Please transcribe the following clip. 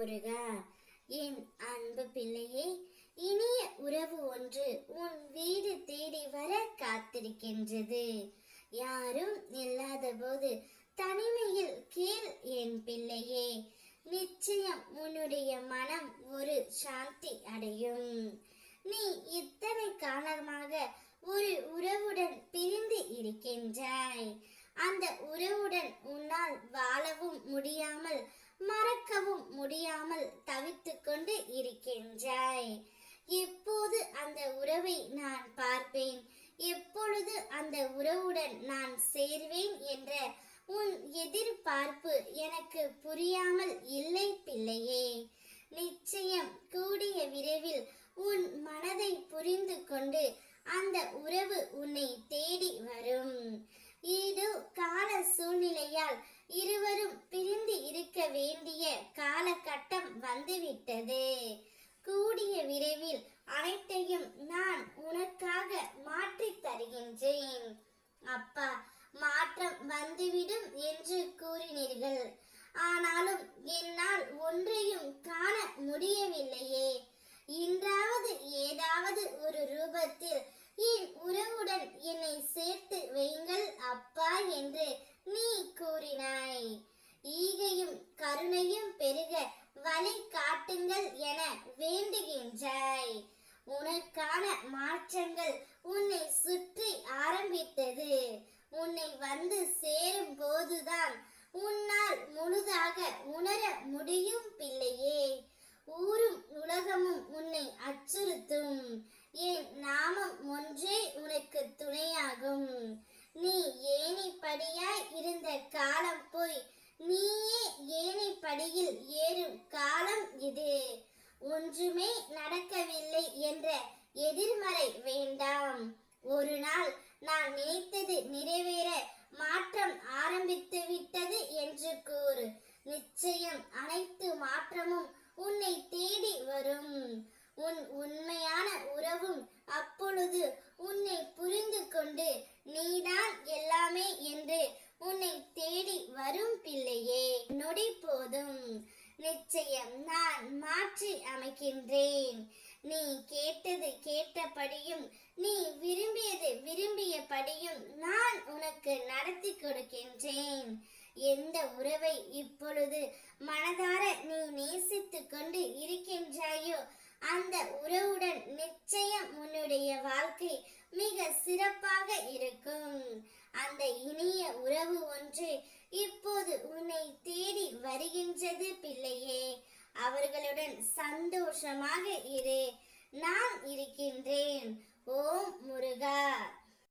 முருகா என் அன்பு பிள்ளையே இனிய உறவு ஒன்று உன் வீடு தேடி வர காத்திருக்கின்றது. யாரும் இல்லாத போது தனிமையில் கேள் என் பிள்ளையே. நிச்சயம் உன்னுடைய மனம் ஒரு சாந்தி அடையும். நீ இத்தனை காலமாக ஒரு உறவுடன் பிரிந்து இருக்கின்றாய். அந்த உறவுடன் உன்னால் வாழவும் முடியாமல் உறவை நான் பார்ப்பேன். எப்பொழுது அந்த உறவுடன் நான் சேர்வேன் என்ற உன் எதிர்பார்ப்பு எனக்கு புரியாமல் இல்லை பிள்ளையே. நிச்சயம் கூடிய விரைவில் உன் மனதை புரிந்து கொண்டு அந்த உறவு உன்னை தேடி வரும். ஏதோ கால சூழ்நிலையால் இருவரும் பிரிந்து இருக்க வேண்டிய காலகட்டம் வந்துவிட்டது. கூடிய விரைவில் அனைத்தையும் நான் உனக்காக மாற்றித் தருகின்றேன் அப்பா மாற்றம் வந்துவிடும் என்று கூறினீர்கள். ஆனாலும் என்னால் ஒன்றையும் காண முடியவில்லையே. இன்றாவது ஏதாவது ஒரு ரூபத்தில் என் உறவுடன் என்னை சேர்த்து வையுங்கள் அப்பா என்று நீ கூறினாய். ஈகையும் கருணையும் பெருக வழி காட்டுங்கள் என வேண்டுகின்றாய். உனக்கான மாற்றங்கள் உன்னை சுற்றி ஆரம்பித்தது. உன்னை வந்து சேரும் போதுதான் உன்னால் முழுதாக உணர முடியும் பிள்ளையே. ஊரும் உலகமும் உன்னை அச்சுறுத்தும். என் நாமம் ஒன்றே உனக்கு துணையாகும். நீ ஏணிப்படியாய் இருந்த காலம் போய் நீயே ஏணிப்படியில் ஏறும் காலம் இது. ஒன்றுமே நடக்கவில்லை என்ற எதிர்மறை வேண்டாம். ஒரு நாள் நான் நினைத்தது நிறைவேற மாற்றம் ஆரம்பித்து விட்டது என்று கூறு. நிச்சயம் அனைத்து மாற்றமும் உன்னை தேடி வரும். உன் உண்மையான உறவும் அப்பொழுது உன்னை புரிந்து கொண்டு நீதான் எல்லாமே என்று உன்னை தேடி வரும் பிள்ளையே. நொடி போதும். நிச்சயம் நான் மாற்றி அமைக்கின்றேன். நீ கேட்டது கேட்டபடியும் நீ விரும்பியது விரும்பியபடியும் நான் உனக்கு நடத்தி கொடுக்கின்றேன். எந்த உறவை இப்பொழுது மனதார நீ நேசித்து கொண்டு இருக்கின்றாயோ அந்த உறவுடன் நிச்சயம் உன்னுடைய வாழ்க்கை மிக சிறப்பாக இருக்கும். அந்த இனிய உறவு ஒன்று இப்போது உன்னை தேடி வருகின்றது பிள்ளையே. அவர்களுடன் சந்தோஷமாக இரு. நான் இருக்கின்றேன். ஓம் முருகா.